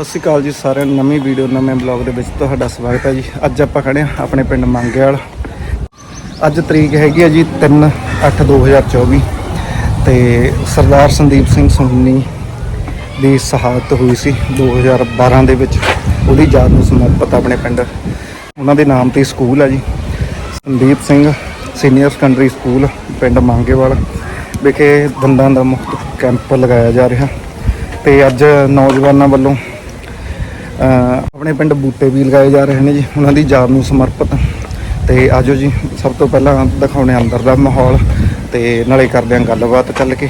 ਸਤਿ ਸ਼੍ਰੀ ਅਕਾਲ ਜੀ ਸਾਰਿਆਂ ਨੂੰ। ਨਵੀਂ ਵੀਡੀਓ ਨਵੇਂ ਬਲੌਗ ਦੇ ਵਿੱਚ ਤੁਹਾਡਾ ਸਵਾਗਤ ਹੈ ਜੀ। ਅੱਜ ਆਪਾਂ ਖੜੇ ਹਾਂ ਆਪਣੇ ਪਿੰਡ ਮੰਗੇਵਾਲ ਅੱਜ ਤਰੀਕ ਹੈਗੀ ਹੈ ਜੀ 3/8/2024 ਤੇ ਸਰਦਾਰ ਸੰਦੀਪ ਸਿੰਘ ਸੁੰਨੀ ਦੀ ਸ਼ਹਾਦਤ ਹੋਈ ਸੀ 2012 ਦੇ ਵਿੱਚ। ਉਹਦੀ ਯਾਦ ਨੂੰ ਸਮਰਪਿਤ ਆਪਣੇ ਪਿੰਡ। ਉਹਨਾਂ ਦੇ ਨਾਮ ਤੇ ਸਕੂਲ ਹੈ ਜੀ। Sandeep Singh senior secondary school, ਪਿੰਡ ਮੰਗੇਵਾਲ ਵਿਖੇ ਦੰਦਾਂ ਦਾ ਮੁਫਤ ਕੈਂਪ ਲਗਾਇਆ ਜਾ ਰਿਹਾ। ਤੇ ਅੱਜ ਨੌਜਵਾਨਾਂ ਵੱਲੋਂ ਆਪਣੇ ਪਿੰਡ ਬੂਟੇ ਵੀ ਲਗਾਏ ਜਾ ਰਹੇ ਨੇ ਜੀ, ਉਹਨਾਂ ਦੀ ਯਾਦ ਨੂੰ ਸਮਰਪਿਤ। ਤੇ ਆਜੋ ਜੀ, ਸਭ ਤੋਂ ਪਹਿਲਾਂ ਦਿਖਾਉਣੇ ਅੰਦਰ ਦਾ ਮਾਹੌਲ ਤੇ ਨਾਲੇ ਕਰਦੇ ਹਾਂ ਗੱਲਬਾਤ ਚੱਲ ਕੇ।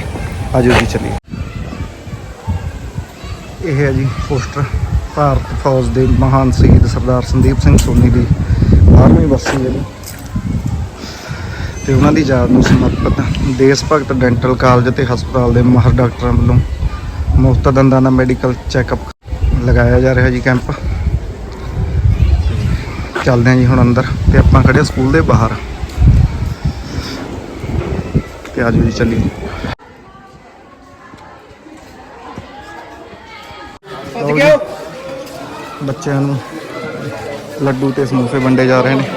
ਆਜੋ ਜੀ ਚੱਲੀਏ। ਇਹ ਹੈ ਜੀ ਪੋਸਟਰ ਭਾਰਤ ਫੌਜ ਦੇ ਮਹਾਨ ਸ਼ਹੀਦ ਸਰਦਾਰ ਸੰਦੀਪ ਸਿੰਘ ਸੋਨੀ ਦੀ 12ਵੀਂ ਬਰਸੀ ਹੈ ਜੀ। ਤੇ ਉਹਨਾਂ ਦੀ ਯਾਦ ਨੂੰ ਸਮਰਪਿਤ ਦੇਸ਼ ਭਗਤ ਡੈਂਟਲ ਕਾਲਜ ਤੇ ਹਸਪਤਾਲ ਦੇ ਮਾਹਰ ਡਾਕਟਰਾਂ ਵੱਲੋਂ ਮੁਫਤ ਦੰਦਾਂ ਦਾ ਮੈਡੀਕਲ ਚੈੱਕਅਪ ਲਗਾਇਆ ਜਾ ਰਿਹਾ ਜੀ ਕੈਂਪ। ਚੱਲਦੇ ਹਾਂ ਜੀ ਹੁਣ ਅੰਦਰ ਤੇ ਆਪਾਂ ਖੜੇ ਸਕੂਲ ਦੇ ਬਾਹਰ। ਤੇ ਆਜੋ ਜੀ ਚੱਲੀਏ। ਬੱਚਿਆਂ ਨੂੰ ਲੱਡੂ ਤੇ ਸਮੋਸੇ ਵੰਡੇ ਜਾ ਰਹੇ ਨੇ।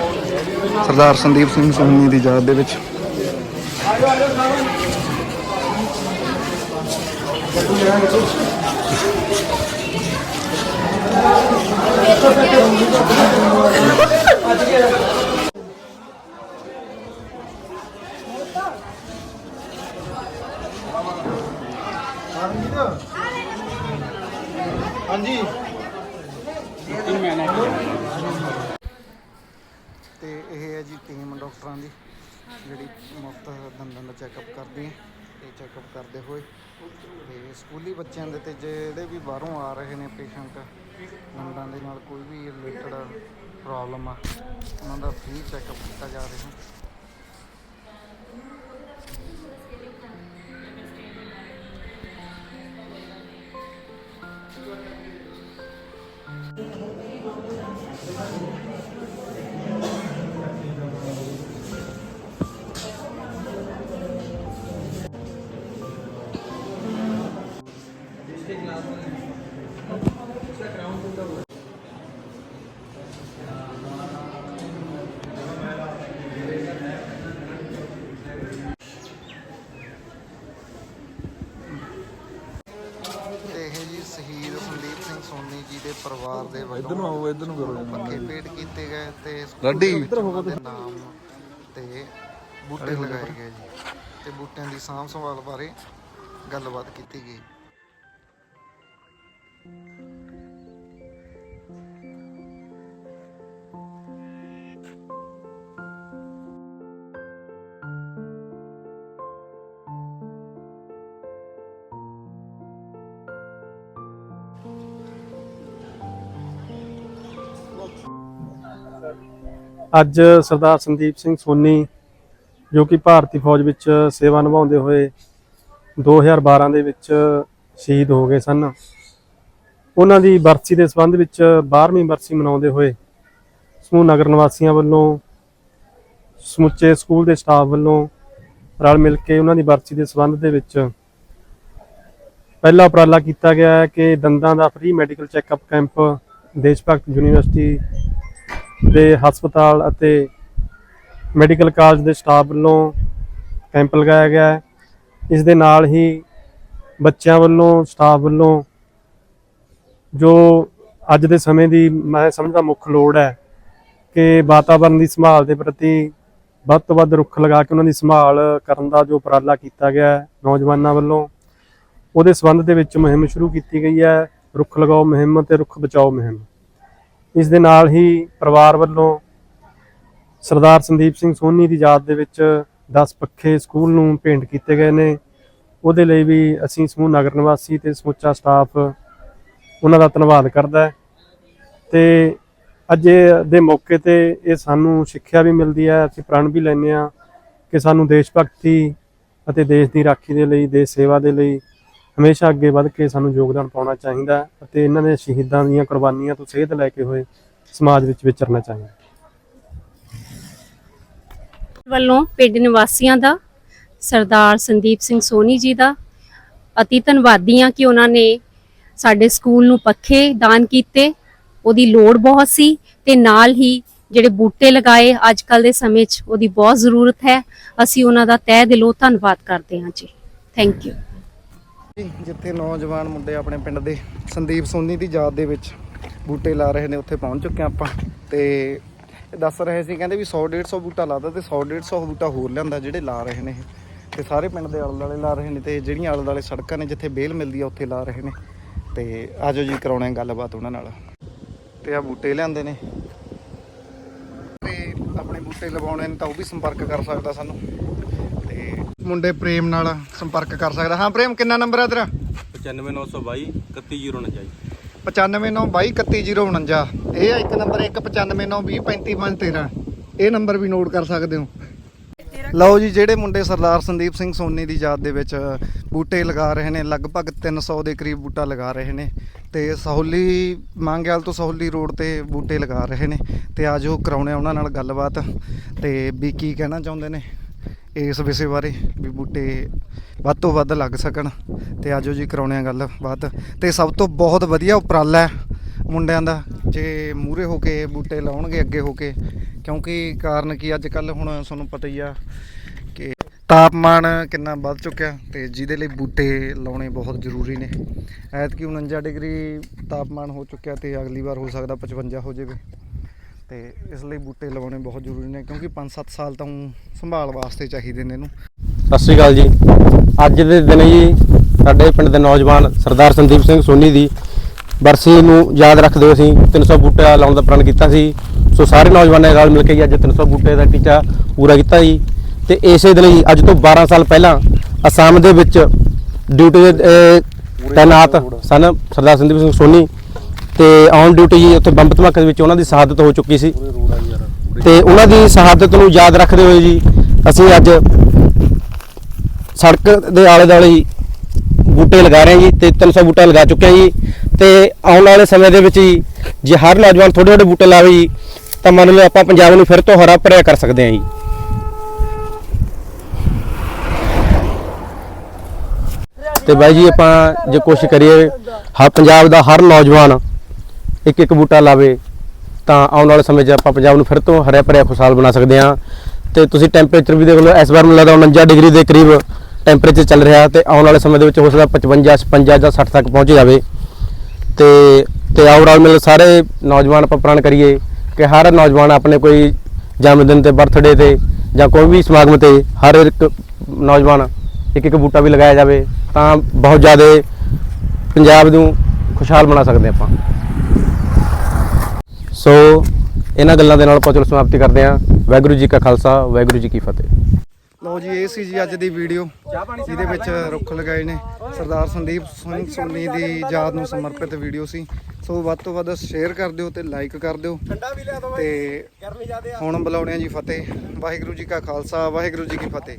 ਸਰਦਾਰ ਸੰਦੀਪ ਸਿੰਘ ਸੋਨੀ ਦੀ ਯਾਦ ਦੇ ਵਿੱਚ। ਹਾਂਜੀ। ਤੇ ਇਹ ਹੈ ਜੀ ਟੀਮ ਡਾਕਟਰਾਂ ਦੀ, ਜਿਹੜੀ ਮੁਫਤ ਦੰਦਾਂ ਦਾ ਚੈੱਕਅਪ ਕਰਦੀ ਹੈ। ਤੇ ਚੈੱਕਅਪ ਕਰਦੇ ਹੋਏ ਤੇ ਸਕੂਲੀ ਬੱਚਿਆਂ ਦੇ ਤੇ ਜਿਹੜੇ ਵੀ ਬਾਹਰੋਂ ਆ ਰਹੇ ਨੇ ਪੇਸ਼ੈਂਟ ਮੁੰਡਾਂ ਦੇ ਨਾਲ ਕੋਈ ਵੀ ਰਿਲੇਟਡ ਪ੍ਰੋਬਲਮ ਆ, ਉਹਨਾਂ ਦਾ ਫ੍ਰੀ ਚੈੱਕਅਪ ਕੀਤਾ ਜਾ ਰਿਹਾ। ਪਰਿਵਾਰ ਦੇ ਵੱਲੋਂ ਇਧਰ ਨੂੰ ਆਓ ਇਧਰ ਨੂੰ ਕਰੋ ਪੱਕੇ ਪੇਟ ਕੀਤੇ ਗਏ ਤੇ ਲਾਡੀ, ਇੱਧਰ ਹੋ ਉਹਨਾਂ ਦੇ ਨਾਮ ਤੇ ਬੂਟੇ ਲਗਾਏ ਗਏ ਜੀ। ਤੇ ਬੂਟਿਆਂ ਦੀ ਸਾਂਭ ਸੰਭਾਲ ਬਾਰੇ ਗੱਲਬਾਤ ਕੀਤੀ ਗਈ। ਅੱਜ ਸਰਦਾਰ ਸੰਦੀਪ ਸਿੰਘ ਸੋਨੀ, ਜੋ ਕਿ ਭਾਰਤੀ ਫੌਜ ਵਿੱਚ ਸੇਵਾ ਨਿਭਾਉਂਦੇ ਹੋਏ 2012 ਦੇ ਵਿੱਚ ਸ਼ਹੀਦ ਹੋ ਗਏ ਸਨ। ਉਹਨਾਂ ਦੀ ਬਰਸੀ ਦੇ ਸੰਬੰਧ ਵਿੱਚ 12ਵੀਂ ਬਰਸੀ ਮਨਾਉਂਦੇ ਹੋਏ ਸਮੂਹ ਨਗਰ ਨਿਵਾਸੀਆਂ ਵੱਲੋਂ, ਸਮੁੱਚੇ ਸਕੂਲ ਦੇ ਸਟਾਫ ਵੱਲੋਂ ਰਲ ਮਿਲ ਕੇ ਉਹਨਾਂ ਦੀ ਬਰਸੀ ਦੇ ਸੰਬੰਧ ਦੇ ਵਿੱਚ ਪਹਿਲਾ ਉਪਰਾਲਾ ਕੀਤਾ ਗਿਆ ਹੈ ਕਿ ਦੰਦਾਂ ਦਾ free medical checkup camp Desh Bhagat university ਦੇ ਹਸਪਤਾਲ ਅਤੇ ਮੈਡੀਕਲ ਕਾਲਜ ਦੇ ਸਟਾਫ ਵੱਲੋਂ ਕੈਂਪ ਲਗਾਇਆ ਗਿਆ ਹੈ। ਇਸ ਦੇ ਨਾਲ ਹੀ ਬੱਚਿਆਂ ਵੱਲੋਂ, ਸਟਾਫ ਵੱਲੋਂ ਜੋ ਅੱਜ ਦੇ ਸਮੇਂ ਦੀ ਮੈਂ ਸਮਝਦਾ ਮੁੱਖ ਲੋੜ ਹੈ ਕਿ ਵਾਤਾਵਰਣ ਦੀ ਸੰਭਾਲ ਦੇ ਪ੍ਰਤੀ ਵੱਧ ਤੋਂ ਵੱਧ ਰੁੱਖ ਲਗਾ ਕੇ ਉਹਨਾਂ ਦੀ ਸੰਭਾਲ ਕਰਨ ਦਾ ਜੋ ਉਪਰਾਲਾ ਕੀਤਾ ਗਿਆ ਹੈ ਨੌਜਵਾਨਾਂ ਵੱਲੋਂ, ਉਹਦੇ ਸੰਬੰਧ ਦੇ ਵਿੱਚ ਮੁਹਿੰਮ ਸ਼ੁਰੂ ਕੀਤੀ ਗਈ ਹੈ। ਰੁੱਖ ਲਗਾਓ ਮੁਹਿੰਮ ਤੇ ਰੁੱਖ ਬਚਾਓ ਮੁਹਿੰਮ। ਇਸ ਦੇ ਨਾਲ ਹੀ ਪਰਿਵਾਰ ਵੱਲੋਂ ਸਰਦਾਰ ਸੰਦੀਪ ਸਿੰਘ ਸੋਨੀ ਦੀ ਯਾਦ ਦੇ ਵਿੱਚ 10 ਪੱਖੇ ਸਕੂਲ ਨੂੰ ਭੇਂਟ ਕੀਤੇ ਗਏ ਨੇ। ਉਹਦੇ ਲਈ ਵੀ ਅਸੀਂ ਸਮੂਹ ਨਗਰ ਨਿਵਾਸੀ ਤੇ ਸਮੁੱਚਾ ਸਟਾਫ ਉਹਨਾਂ ਦਾ ਧੰਨਵਾਦ ਕਰਦਾ ਹੈ। ਤੇ ਅੱਜ ਦੇ ਮੌਕੇ ਤੇ ਇਹ ਸਾਨੂੰ ਸਿੱਖਿਆ ਵੀ ਮਿਲਦੀ ਹੈ, ਅਸੀਂ ਪ੍ਰਣ ਵੀ ਲੈਂਦੇ ਆ ਕਿ ਸਾਨੂੰ ਦੇਸ਼ ਭਗਤੀ ਅਤੇ ਦੇਸ਼ ਦੀ ਰਾਖੀ ਦੇ ਲਈ, ਦੇਸ਼ ਸੇਵਾ ਦੇ ਲਈ ਹਮੇਸ਼ਾ ਅੱਗੇ ਵੱਧ ਕੇ ਸਾਨੂੰ ਯੋਗਦਾਨ ਪਾਉਣਾ ਚਾਹੀਦਾ ਅਤੇ ਇਹਨਾਂ ਦੇ ਸ਼ਹੀਦਾਂ ਦੀਆਂ ਕੁਰਬਾਨੀਆਂ ਤੋਂ ਸੇਧ ਲੈ ਕੇ ਹੋਏ ਸਮਾਜ ਵਿੱਚ ਵਿਚਰਨਾ ਚਾਹੀਦਾ ਵੱਲੋਂ ਪਿੰਡ ਨਿਵਾਸੀਆਂ ਦਾ, ਸਰਦਾਰ ਸੰਦੀਪ ਸਿੰਘ ਸੋਨੀ ਜੀ ਦਾ ਅਤੀ ਧੰਨਵਾਦੀ ਹਾਂ ਕਿ ਉਹਨਾਂ ਨੇ ਸਾਡੇ ਸਕੂਲ ਨੂੰ ਪੱਖੇ ਦਾਨ ਕੀਤੇ। ਉਹਦੀ ਲੋੜ ਬਹੁਤ ਸੀ ਤੇ ਨਾਲ ਹੀ ਜਿਹੜੇ ਬੂਟੇ ਲਗਾਏ ਅੱਜ ਕੱਲ ਦੇ ਸਮੇਂ 'ਚ ਉਹਦੀ ਬਹੁਤ ਜ਼ਰੂਰਤ ਹੈ। ਅਸੀਂ ਉਹਨਾਂ ਦਾ ਤਹਿ ਦਿਲੋਂ ਧੰਨਵਾਦ ਕਰਦੇ ਹਾਂ ਜੀ। ਥੈਂਕ ਯੂ ਜਿੱਥੇ ਨੌਜਵਾਨ ਮੁੰਡੇ ਆਪਣੇ ਪਿੰਡ ਦੇ ਸੰਦੀਪ ਸੋਨੀ ਦੀ ਯਾਦ ਦੇ ਵਿੱਚ ਬੂਟੇ ਲਾ ਰਹੇ ਨੇ, ਉੱਥੇ ਪਹੁੰਚ ਚੁੱਕੇ ਹਾਂ ਆਪਾਂ। ਤੇ ਦੱਸ ਰਹੇ ਸੀ, ਕਹਿੰਦੇ ਵੀ 100 150 ਬੂਟਾ ਲਾਦਾ ਤੇ 100 150 ਬੂਟਾ ਹੋਰ ਲਿਆਂਦਾ, ਜਿਹੜੇ ਲਾ ਰਹੇ ਨੇ ਇਹ। ਤੇ ਸਾਰੇ ਪਿੰਡ ਦੇ ਆਲੇ ਦੁਆਲੇ ਲਾ ਰਹੇ ਨੇ ਤੇ ਜਿਹੜੀਆਂ ਆਲੇ ਦੁਆਲੇ ਸੜਕਾਂ ਨੇ, ਜਿੱਥੇ ਬੇਲ ਮਿਲਦੀ ਆ, ਉੱਥੇ ਲਾ ਰਹੇ ਨੇ। ਤੇ ਆਜੋ ਜੀ, ਕਰਾਉਣੇ ਆ ਗੱਲਬਾਤ ਉਹਨਾਂ ਨਾਲ। ਤੇ ਆ ਬੂਟੇ ਲਿਆਂਦੇ ਨੇ। ਤੇ ਆਪਣੇ ਬੂਟੇ ਲਵਾਉਣੇ ਨੇ ਤਾਂ ਉਹ ਵੀ ਸੰਪਰਕ ਕਰ ਸਕਦਾ ਸਾਨੂੰ। ਮੁੰਡੇ ਪ੍ਰੇਮ ਨਾਲ ਸੰਪਰਕ ਕਰ ਸਕਦਾ। ਹਾਂ ਪ੍ਰੇਮ ਕਿੰਨਾ ਨੰਬਰ ਹੈ ਤੇਰਾ? 95922 31049 9592313049 ਇਹ ਆ ਇੱਕ ਨੰਬਰ 19592203513 ਇਹ ਨੰਬਰ ਵੀ ਨੋਟ ਕਰ ਸਕਦੇ ਹੋ। ਲਓ ਜੀ ਜਿਹੜੇ ਮੁੰਡੇ ਸਰਦਾਰ ਸੰਦੀਪ ਸਿੰਘ ਸੋਨੀ ਦੀ ਯਾਦ ਦੇ ਵਿੱਚ ਬੂਟੇ ਲਗਾ ਰਹੇ ਨੇ ਲਗਭਗ 300 ਦੇ ਕਰੀਬ ਬੂਟਾ ਲਗਾ ਰਹੇ ਨੇ ਤੇ ਸਹੌਲੀ ਮੰਗਿਆਲ ਤੋਂ ਸਹੌਲੀ ਰੋਡ ਤੇ ਬੂਟੇ ਲਗਾ ਰਹੇ ਨੇ ਤੇ ਆਜੋ ਕਰਾਉਣੇ ਉਹਨਾਂ ਨਾਲ ਗੱਲਬਾਤ ਤੇ ਵੀ ਕੀ ਕਹਿਣਾ ਚਾਹੁੰਦੇ ਨੇ? ਇਸ ਵਿਸ਼ੇ ਬਾਰੇ ਵੀ ਬੂਟੇ ਵੱਧ ਤੋਂ ਵੱਧ ਲੱਗ ਸਕਣ ਤੇ ਆਜੋ ਜੀ ਕਰਾਉਣੇ ਆ ਗੱਲਬਾਤ। ਤੇ ਸਭ ਤੋਂ ਬਹੁਤ ਵਧੀਆ ਉਪਰਾਲਾ ਹੈ ਮੁੰਡਿਆਂ ਦਾ, ਜੇ ਮੂਰੇ ਹੋ ਕੇ ਬੂਟੇ ਲਾਉਣਗੇ, ਅੱਗੇ ਹੋ ਕੇ, ਕਿਉਂਕਿ ਕਾਰਨ ਕੀ ਅੱਜ ਕੱਲ ਹੁਣ ਤੁਹਾਨੂੰ ਪਤਾ ਹੀ ਆ ਕਿ ਤਾਪਮਾਨ ਕਿੰਨਾ ਵੱਧ ਚੁੱਕਿਆ ਤੇ ਜਿਹਦੇ ਲਈ ਬੂਟੇ ਲਾਉਣੇ ਬਹੁਤ ਜ਼ਰੂਰੀ ਨੇ। ਐਤਕੀ 49 ਡਿਗਰੀ ਤਾਪਮਾਨ ਹੋ ਚੁੱਕਿਆ ਤੇ ਅਗਲੀ ਵਾਰ ਹੋ ਸਕਦਾ 55 ਹੋ ਜਾਵੇ। ਤੇ ਇਸ ਲਈ ਬੂਟੇ ਲਗਾਉਣੇ ਬਹੁਤ ਜ਼ਰੂਰੀ ਨੇ ਕਿਉਂਕਿ 5-7 ਸਾਲ ਤਾਂ ਸੰਭਾਲ ਵਾਸਤੇ ਚਾਹੀਦੇ ਨੇ ਇਹਨੂੰ। ਸਤਿ ਸ਼੍ਰੀ ਅਕਾਲ ਜੀ। ਅੱਜ ਦੇ ਦਿਨ ਜੀ ਸਾਡੇ ਪਿੰਡ ਦੇ ਨੌਜਵਾਨ ਸਰਦਾਰ ਸੰਦੀਪ ਸਿੰਘ ਸੋਨੀ ਦੀ ਬਰਸੀ ਨੂੰ ਯਾਦ ਰੱਖਦੇ ਹੋਏ ਅਸੀਂ 300 ਬੂਟੇ ਲਾਉਣ ਦਾ ਪ੍ਰਣ ਕੀਤਾ ਸੀ। ਸੋ ਸਾਰੇ ਨੌਜਵਾਨਾਂ ਨਾਲ ਮਿਲ ਕੇ ਅੱਜ 300 ਬੂਟੇ ਦਾ ਟੀਚਾ ਪੂਰਾ ਕੀਤਾ ਜੀ। ਤੇ ਇਸੇ ਦਿਨ ਜੀ ਅੱਜ ਤੋਂ 12 ਸਾਲ ਪਹਿਲਾਂ ਅਸਾਮ ਦੇ ਵਿੱਚ ਡਿਊਟੀ ਦੇ ਤੈਨਾਤ ਸਨ ਸਰਦਾਰ ਸੰਦੀਪ ਸਿੰਘ ਸੋਨੀ ਤੇ ਔਨ ਡਿਊਟੀ ਜੀ ਉੱਥੇ ਬੰਬ ਧਮਾਕੇ ਦੇ ਵਿੱਚ ਉਹਨਾਂ ਦੀ ਸ਼ਹਾਦਤ ਹੋ ਚੁੱਕੀ ਸੀ। ਤੇ ਉਹਨਾਂ ਦੀ ਸ਼ਹਾਦਤ ਨੂੰ ਯਾਦ ਰੱਖਦੇ ਹੋਏ ਜੀ ਅਸੀਂ ਅੱਜ ਸੜਕ ਦੇ ਆਲੇ ਦੁਆਲੇ ਹੀ ਬੂਟੇ ਲਗਾ ਰਹੇ ਹਾਂ ਜੀ ਤੇ 300 ਬੂਟਾ ਲਗਾ ਚੁੱਕੇ ਹਾਂ ਜੀ। ਤੇ ਆਉਣ ਵਾਲੇ ਸਮੇਂ ਦੇ ਵਿੱਚ ਜੀ, ਜੇ ਹਰ ਨੌਜਵਾਨ ਥੋੜੇ ਥੋੜੇ ਬੂਟੇ ਲਾਵੇ ਜੀ, ਤਾਂ ਮੰਨ ਲਓ ਆਪਾਂ ਪੰਜਾਬ ਨੂੰ ਫਿਰ ਤੋਂ ਹਰਾ ਭਰਿਆ ਕਰ ਸਕਦੇ ਹਾਂ ਜੀ। ਤੇ ਬਾਈ ਜੀ ਆਪਾਂ ਜੇ ਕੋਸ਼ਿਸ਼ ਕਰੀਏ, ਹਰ ਪੰਜਾਬ ਦਾ ਹਰ ਨੌਜਵਾਨ ਇੱਕ ਇੱਕ ਬੂਟਾ ਲਾਵੇ, ਤਾਂ ਆਉਣ ਵਾਲੇ ਸਮੇਂ 'ਚ ਆਪਾਂ ਪੰਜਾਬ ਨੂੰ ਫਿਰ ਤੋਂ ਹਰਿਆ ਭਰਿਆ ਖੁਸ਼ਹਾਲ ਬਣਾ ਸਕਦੇ ਹਾਂ। ਤੇ ਤੁਸੀਂ ਟੈਂਪਰੇਚਰ ਵੀ ਦੇਖ ਲਓ, ਇਸ ਵਾਰ ਮੈਨੂੰ ਲੱਗਦਾ 49 ਡਿਗਰੀ ਦੇ ਕਰੀਬ ਟੈਂਪਰੇਚਰ ਚੱਲ ਰਿਹਾ ਤੇ ਆਉਣ ਵਾਲੇ ਸਮੇਂ ਦੇ ਵਿੱਚ ਹੋ ਸਕਦਾ 55 56 ਜਾਂ 60 ਤੱਕ ਪਹੁੰਚ ਜਾਵੇ। ਤੇ ਤੇ ਓਵਰਆਲ ਮਿਲ ਸਾਰੇ ਨੌਜਵਾਨ ਆਪਾਂ ਪ੍ਰਣ ਕਰੀਏ ਕਿ ਹਰ ਨੌਜਵਾਨ ਆਪਣੇ ਕੋਈ ਜਨਮ ਦਿਨ ਤੇ ਬਰਥਡੇ ਤੇ ਜਾਂ ਕੋਈ ਵੀ ਸਮਾਗਮ ਤੇ ਹਰ ਇੱਕ ਨੌਜਵਾਨ ਇੱਕ ਇੱਕ ਬੂਟਾ ਵੀ ਲਗਾਇਆ ਜਾਵੇ, ਤਾਂ ਬਹੁਤ ਜ਼ਿਆਦਾ ਪੰਜਾਬ ਨੂੰ ਖੁਸ਼ਹਾਲ ਬਣਾ ਸਕਦੇ ਆਪਾਂ। ਸੋ ਇਹਨਾਂ ਗੱਲਾਂ ਦੇ ਨਾਲ ਆਪਾਂ ਚਲੋ ਸਮਾਪਤੀ ਕਰਦੇ ਹਾਂ। ਵਾਹਿਗੁਰੂ ਜੀ ਕਾ ਖਾਲਸਾ, ਵਾਹਿਗੁਰੂ ਜੀ ਕੀ ਫਤਿਹ। ਲਓ ਜੀ, ਇਹ ਸੀ ਜੀ ਅੱਜ ਦੀ ਵੀਡੀਓ, ਜਿਹਦੇ ਵਿੱਚ ਰੁੱਖ ਲਗਾਏ ਨੇ। ਸਰਦਾਰ ਸੰਦੀਪ ਸਿੰਘ ਸੋਨੀ ਦੀ ਯਾਦ ਨੂੰ ਸਮਰਪਿਤ ਵੀਡੀਓ ਸੀ। ਸੋ ਵੱਧ ਤੋਂ ਵੱਧ ਸ਼ੇਅਰ ਕਰ ਦਿਓ ਤੇ ਲਾਈਕ ਕਰ ਦਿਓ। ਤੇ ਹੁਣ ਬੁਲਾਉਣੇ ਆ ਜੀ ਫਤਿਹ। ਵਾਹਿਗੁਰੂ ਜੀ ਕਾ ਖਾਲਸਾ, ਵਾਹਿਗੁਰੂ ਜੀ ਕੀ ਫਤਿਹ।